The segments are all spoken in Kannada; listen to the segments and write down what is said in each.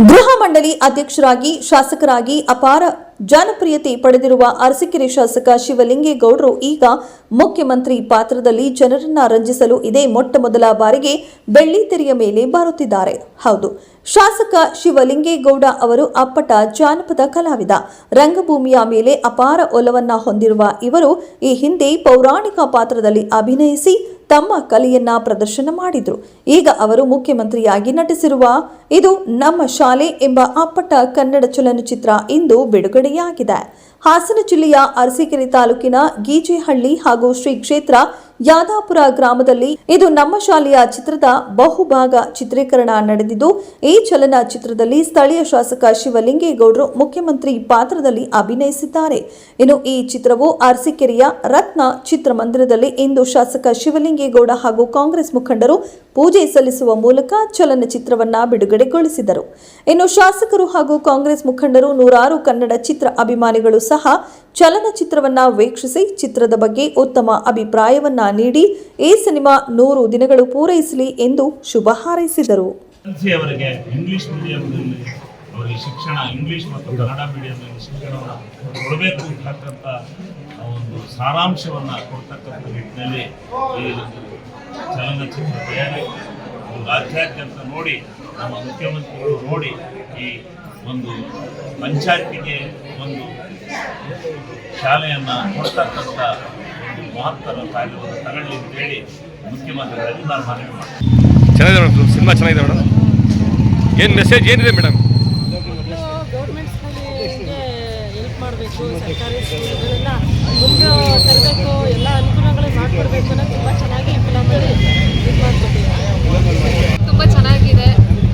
ಗೃಹ ಮಂಡಳಿ ಅಧ್ಯಕ್ಷರಾಗಿ, ಶಾಸಕರಾಗಿ ಅಪಾರ ಜನಪ್ರಿಯತೆ ಪಡೆದಿರುವ ಅರಸಿಕೆರೆ ಶಾಸಕ ಶಿವಲಿಂಗೇಗೌಡರು ಈಗ ಮುಖ್ಯಮಂತ್ರಿ ಪಾತ್ರದಲ್ಲಿ ಜನರನ್ನ ರಂಜಿಸಲು ಇದೇ ಮೊಟ್ಟ ಮೊದಲ ಬಾರಿಗೆ ಬೆಳ್ಳಿತೆರೆಯ ಮೇಲೆ ಬರುತ್ತಿದ್ದಾರೆ. ಹೌದು ಶಾಸಕ ಶಿವಲಿಂಗೇಗೌಡ ಅವರು ಅಪ್ಪಟ ಜಾನಪದ ಕಲಾವಿದ. ರಂಗಭೂಮಿಯ ಮೇಲೆ ಅಪಾರ ಒಲವನ್ನ ಹೊಂದಿರುವ ಇವರು ಈ ಹಿಂದೆ ಪೌರಾಣಿಕ ಪಾತ್ರದಲ್ಲಿ ಅಭಿನಯಿಸಿ ತಮ್ಮ ಕಲೆಯನ್ನ ಪ್ರದರ್ಶನ ಮಾಡಿದರು. ಈಗ ಅವರು ಮುಖ್ಯಮಂತ್ರಿಯಾಗಿ ನಟಿಸಿರುವ ಇದು ನಮ್ಮ ಶಾಲೆ ಎಂಬ ಅಪ್ಪಟ ಕನ್ನಡ ಚಲನಚಿತ್ರ ಇಂದು ಬಿಡುಗಡೆಯಾಗಿದೆ. ಹಾಸನ ಜಿಲ್ಲೆಯ ಅರಸೀಕೆರೆ ತಾಲೂಕಿನ ಗೀಜೆಹಳ್ಳಿ ಹಾಗೂ ಶ್ರೀ ಕ್ಷೇತ್ರ ಯಾದಾಪುರ ಗ್ರಾಮದಲ್ಲಿ ಇದು ನಮ್ಮ ಶಾಲೆಯ ಚಿತ್ರದ ಬಹುಭಾಗ ಚಿತ್ರೀಕರಣ ನಡೆದಿದ್ದು, ಈ ಚಲನಚಿತ್ರದಲ್ಲಿ ಸ್ಥಳೀಯ ಶಾಸಕ ಶಿವಲಿಂಗೇಗೌಡರು ಮುಖ್ಯಮಂತ್ರಿ ಪಾತ್ರದಲ್ಲಿ ಅಭಿನಯಿಸಿದ್ದಾರೆ. ಇನ್ನು ಈ ಚಿತ್ರವು ಅರಸಿಕೆರೆಯ ರತ್ನ ಚಿತ್ರಮಂದಿರದಲ್ಲಿ ಇಂದು ಶಾಸಕ ಶಿವಲಿಂಗೇಗೌಡ ಹಾಗೂ ಕಾಂಗ್ರೆಸ್ ಮುಖಂಡರು ಪೂಜೆ ಸಲ್ಲಿಸುವ ಮೂಲಕ ಚಲನಚಿತ್ರವನ್ನ ಬಿಡುಗಡೆಗೊಳಿಸಿದರು. ಇನ್ನು ಶಾಸಕರು ಹಾಗೂ ಕಾಂಗ್ರೆಸ್ ಮುಖಂಡರು ನೂರಾರು ಕನ್ನಡ ಚಿತ್ರ ಅಭಿಮಾನಿಗಳು ಸಹ ಚಲನಚಿತ್ರವನ್ನ ವೀಕ್ಷಿಸಿ ಚಿತ್ರದ ಬಗ್ಗೆ ಉತ್ತಮ ಅಭಿಪ್ರಾಯವನ್ನ ನೀಡಿ ಈ ಸಿನಿಮಾ ನೂರು ದಿನಗಳು ಪೂರೈಸಲಿ ಎಂದು ಶುಭ ಹಾರೈಸಿದರು. ಅವರಿಗೆ ಇಂಗ್ಲಿಷ್ ಮೀಡಿಯಂನಲ್ಲಿ ಅವರಿಗೆ ಶಿಕ್ಷಣ, ಇಂಗ್ಲಿಷ್ ಮತ್ತು ಕನ್ನಡ ಮೀಡಿಯಂನಲ್ಲಿ ಶಿಕ್ಷಣವನ್ನು ಕೊಡಬೇಕು ಅಂತಕ್ಕಂಥ ಒಂದು ಸಾರಾಂಶವನ್ನು ಕೊಡ್ತಕ್ಕಂಥ ನಿಟ್ಟಿನಲ್ಲಿ ಈ ಚಲನಚಿತ್ರ ತಯಾರಿ ರಾಜ್ಯಾದ್ಯಂತ ನೋಡಿ, ನಮ್ಮ ಮುಖ್ಯಮಂತ್ರಿಗಳು ನೋಡಿ ಈ ಒಂದು ಪಂಚಾಯತಿಗೆ ಒಂದು ಶಾಲೆಯನ್ನು ಕೊಡ್ತಕ್ಕಂಥ ಒಂದು ಮಹತ್ತರ ಕಾರ್ಯವನ್ನು ತಗೊಳ್ಳಿ ಅಂತೇಳಿ ಮುಖ್ಯಮಂತ್ರಿಗಳಲ್ಲಿ ನಾನು ಮನವಿ ಮಾಡ್ತೀನಿ. ಚೆನ್ನಾಗಿದೆ ಮೇಡಮ್ ಸಿನಿಮಾ ಚೆನ್ನಾಗಿದೆ ಮೇಡಮ್. ಏನು ಮೆಸೇಜ್ ಏನಿದೆ ಮೇಡಮ್? ಗೌರ್ಮೆಂಟ್ ಸ್ಕೂಲಿಗೆ ಹೆಲ್ಪ್ ಮಾಡಬೇಕು ಸರ್ಕಾರಿ ಸ್ಕೂಲ್ಗಳೆಲ್ಲ ಮುಂದೆ ತರಬೇಕು ಎಲ್ಲ ಅನುಕೂಲಗಳು ಮಾಡಿಕೊಡ್ಬೇಕು ಅನ್ನೋದು ತುಂಬ ಚೆನ್ನಾಗಿ ಫಿಲಮಲ್ಲಿ ಇದು ಮಾಡಿಕೊಟ್ಟಿದ್ದಾರೆ. ತುಂಬ ಚೆನ್ನಾಗಿದೆ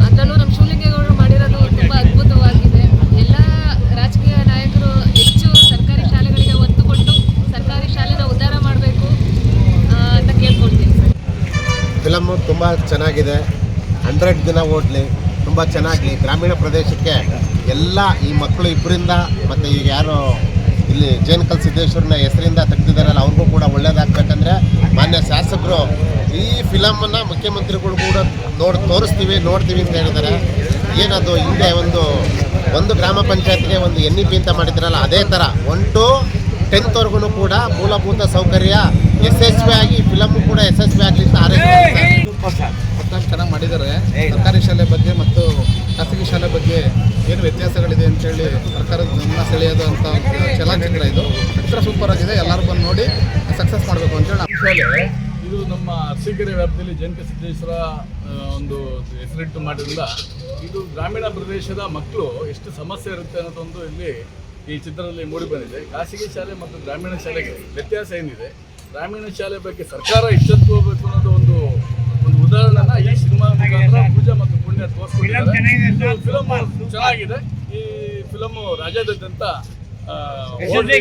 ಅದರಲ್ಲೂ ನಮ್ಮ ಶಿವಲಿಂಗೇಗೌಡರು ಮಾಡಿರೋದು ತುಂಬ ಅದ್ಭುತವಾಗಿದೆ ಎಲ್ಲ ರಾಜಕೀಯ ನಾಯಕರು ಹೆಚ್ಚು ಸರ್ಕಾರಿ ಶಾಲೆಗಳಿಗೆ ಒತ್ತು ಕೊಟ್ಟು ಸರ್ಕಾರಿ ಶಾಲೆನ ಉದ್ಧಾರ ಮಾಡಬೇಕು ಅಂತ ಕೇಳ್ಕೊಳ್ತೀನಿ ಫಿಲಮ್ಮು ತುಂಬ ಚೆನ್ನಾಗಿದೆ. ಹಂಡ್ರೆಡ್ ದಿನ ಓಡಲಿ, ತುಂಬ ಚೆನ್ನಾಗಿ ಗ್ರಾಮೀಣ ಪ್ರದೇಶಕ್ಕೆ ಎಲ್ಲ ಈ ಮಕ್ಕಳು ಇಬ್ಬರಿಂದ ಮತ್ತು ಈಗ ಯಾರು ಇಲ್ಲಿ ಜೇನಕಲ್ ಸಿದ್ದೇಶ್ವರನ ಹೆಸರಿಂದ ತೆಗೆದಿದ್ದಾರಲ್ಲ, ಅವ್ರಿಗೂ ಕೂಡ ಒಳ್ಳೇದಾಗಬೇಕಂದ್ರೆ ಮಾನ್ಯ ಶಾಸಕರು ಈ ಫಿಲಮನ್ನು ಮುಖ್ಯಮಂತ್ರಿಗಳು ಕೂಡ ನೋಡಿ, ತೋರಿಸ್ತೀವಿ, ನೋಡ್ತೀವಿ ಅಂತ ಹೇಳಿದ್ದಾರೆ. ಏನದು ಹಿಂದೆ ಒಂದು ಒಂದು ಗ್ರಾಮ ಪಂಚಾಯತ್ಗೆ ಒಂದು ಎನ್ ಇ ಪಿ ಅಂತ ಮಾಡಿದ್ರಲ್ಲ, ಅದೇ ಥರ ಒನ್ ಟು ಟೆಂತ್ವರೆಗೂ ಕೂಡ ಮೂಲಭೂತ ಸೌಕರ್ಯ ಯಶಸ್ವಿಯಾಗಿ ಫಿಲಮ್ ಕೂಡ ಯಶಸ್ವಿ ಆಗಲಿ ಒಟ್ಟಾಗಿ ಚೆನ್ನಾಗಿ ಮಾಡಿದ್ದಾರೆ. ಸರ್ಕಾರಿ ಶಾಲೆ ಬಗ್ಗೆ ಮತ್ತು ಖಾಸಗಿ ಶಾಲೆ ಬಗ್ಗೆ ಏನು ವ್ಯತ್ಯಾಸಗಳಿದೆ ಅಂತೇಳಿ ಸರ್ಕಾರದ ಗಮನ ಸೆಳೆಯೋದು ಅಂತ ಒಂದು ಚಲನಚಿತ್ರ ಇದು. ಚಿತ್ರ ಸೂಪರ್ ಆಗಿದೆ ಎಲ್ಲರೂ ಬಂದು ನೋಡಿ ಸಕ್ಸಸ್ ಮಾಡಬೇಕು ಅಂತೇಳಿ ಹೇಳಿ ಶಾಲೆ ಇದು ನಮ್ಮ ಅರಸೀಕೆರೆ ವ್ಯಾಪ್ತಿಯಲ್ಲಿ ಜಯಂತಿ ಸಿದ್ದೇಶ್ವರ ಒಂದು ಹೆಸರಿಟ್ಟು ಮಾಡಿದ್ರಿಂದ ಇದು ಗ್ರಾಮೀಣ ಪ್ರದೇಶದ ಮಕ್ಕಳು ಎಷ್ಟು ಸಮಸ್ಯೆ ಇರುತ್ತೆ ಅನ್ನೋದೊಂದು ಇಲ್ಲಿ ಈ ಚಿತ್ರದಲ್ಲಿ ಮೂಡಿ ಬಂದಿದೆ. ಖಾಸಗಿ ಶಾಲೆ ಮತ್ತು ಗ್ರಾಮೀಣ ಶಾಲೆಗೆ ವ್ಯತ್ಯಾಸ ಏನಿದೆ? ಗ್ರಾಮೀಣ ಶಾಲೆ ಬಗ್ಗೆ ಸರ್ಕಾರ ಎಚ್ಚೆತ್ತುಕೋಬೇಕು ಅನ್ನೋದು ಒಂದು ಒಂದು ಉದಾಹರಣೆನ ಈ ಸಿನಿಮಾ ಮುಖಾಂತರ ಪೂಜಾ ಮತ್ತು ಪುಣ್ಯ ತೋರಿಸ್ಕೊಂಡಿದ್ದಾರೆ ಫಿಲಮ್ ಚೆನ್ನಾಗಿದೆ. ಈ ಫಿಲಮ್ ರಾಜ್ಯಾದ್ಯಂತ ಶತದಿನೋತ್ಸವ ಓಡ್ಲಿ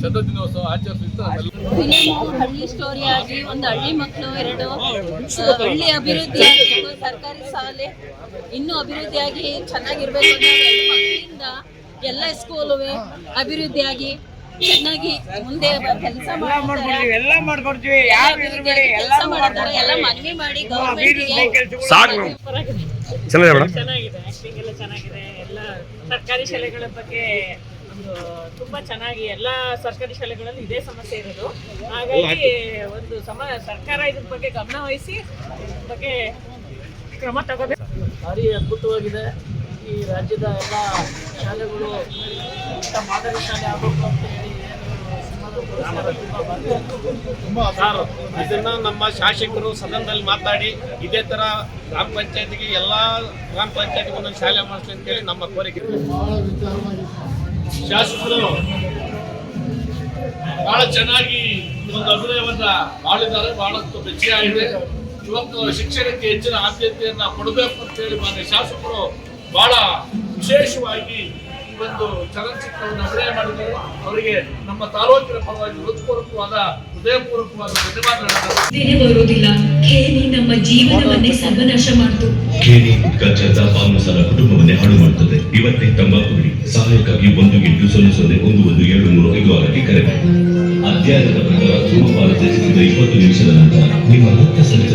ಶತ ದಿನೋತ್ಸವ ಆಚರಿಸುತ್ತಾ ಫಿಲಮು ಹಳ್ಳಿ ಸ್ಟೋರಿ ಆಗಿ ಒಂದು ಹಳ್ಳಿ ಮಕ್ಕಳು ಎರಡು ಹಳ್ಳಿ ಅಭಿವೃದ್ಧಿ ಸರ್ಕಾರಿ ಶಾಲೆ ಇನ್ನೂ ಅಭಿವೃದ್ಧಿಯಾಗಿ ಚೆನ್ನಾಗಿರ್ಬೇಕು ಅನ್ನೋ ಮಕ್ಕಳಿಂದ ಎಲ್ಲ ಸ್ಕೂಲು ಅಭಿವೃದ್ಧಿಯಾಗಿ ಚೆನ್ನಾಗಿ ಮುಂದೆ ಕೆಲಸ ಮಾಡ್ತಾರೆ ಎಲ್ಲ ಕೆಲಸ ಮಾಡಿದ್ದಾರೆ ಎಲ್ಲ ಮನವಿ ಮಾಡಿ ಚೆನ್ನಾಗಿದೆ ಆಕ್ಟಿಂಗ್ ಎಲ್ಲ ಚೆನ್ನಾಗಿದೆ ಎಲ್ಲ ಸರ್ಕಾರಿ ಶಾಲೆಗಳ ಬಗ್ಗೆ ಒಂದು ತುಂಬಾ ಚೆನ್ನಾಗಿ ಎಲ್ಲ ಸರ್ಕಾರಿ ಶಾಲೆಗಳಲ್ಲಿ ಇದೇ ಸಮಸ್ಯೆ ಇರೋದು. ಹಾಗಾಗಿ ಒಂದು ಸಮ ಸರ್ಕಾರ ಇದ್ರ ಬಗ್ಗೆ ಗಮನ ವಹಿಸಿ ಇದ್ರ ಬಗ್ಗೆ ಕ್ರಮ ತಗೋಬೇಕು. ಭಾರಿ ಅದ್ಭುತವಾಗಿದೆ. ಈ ರಾಜ್ಯದ ಎಲ್ಲ ಶಾಲೆಗಳು ಇಂಥ ಮಾದರಿ ಶಾಲೆ ಆಗಬೇಕು ಅಂತ ಹೇಳಿ ಸರ್ ಇದನ್ನ ನಮ್ಮ ಶಾಸಕರು ಸದನದಲ್ಲಿ ಮಾತಾಡಿ ಇದೇ ತರ ಗ್ರಾಮ ಪಂಚಾಯತಿಗೆ ಎಲ್ಲಾ ಗ್ರಾಮ ಪಂಚಾಯತ್ ಒಂದೊಂದು ಶಾಲೆ ಮಾಡಿಸ್ಲಿ ಅಂತೇಳಿ ನಮ್ಮ ಕೋರಿಕೆ. ಶಾಸಕರು, ಬಹಳ ಚೆನ್ನಾಗಿ ಒಂದು ಅಭಿನಯವನ್ನ ಮಾಡಿದ್ದಾರೆ, ಬಹಳಷ್ಟು ಮೆಚ್ಚುಗೆಯಾಗಿದೆ ಇವತ್ತು ಶಿಕ್ಷಣಕ್ಕೆ ಹೆಚ್ಚಿನ ಆದ್ಯತೆಯನ್ನ ಕೊಡಬೇಕು ಅಂತ ಹೇಳಿ ಮಾನ್ಯ ಶಾಸಕರು ಬಹಳ ವಿಶೇಷವಾಗಿ ಈ ಒಂದು ಚಲನಚಿತ್ರವನ್ನು ಅಭಿನಯ ಮಾಡಿದ್ದಾರೆ ಅವರಿಗೆ ನಮ್ಮ ತಾಲೂಕಿನ ಪರವಾಗಿ ಹೃತ್ಪೂರ್ವಕವಾದ ಹೃದಯಪೂರ್ವಕವಾದ ಧನ್ಯವಾದಗಳು. ನಮ್ಮ ಜೀವನವನ್ನೇ ಸರ್ವನಾಶ ಮಾಡ್ತು. ಕಚ್ಚದ ಕುಟುಂಬವನ್ನೇ ಹಾಳು ಮಾಡುತ್ತದೆ ಇವತ್ತೇ ತಂಬಾಕು ಬಿಡಿ. ಸಹಾಯಕ್ಕಾಗಿ ಒಂದು ಎಂಟು ಸೊನ್ನೆ ಸೊನ್ನೆ ಒಂದು ಒಂದು ಏಳು ಮೂರು ಐದು ಆರಕ್ಕೆ ಕರೆ ಮಾಡಿ. ಅಧ್ಯಯನದ ಪ್ರಕಾರ ಧೂಮಪಾನ ತ್ಯಜಿಸಿದ ಇಪ್ಪತ್ತು ನಿಮಿಷದ ನಂತರ ನಿಮ್ಮ ರಕ್ತ ಸಂಚಾರ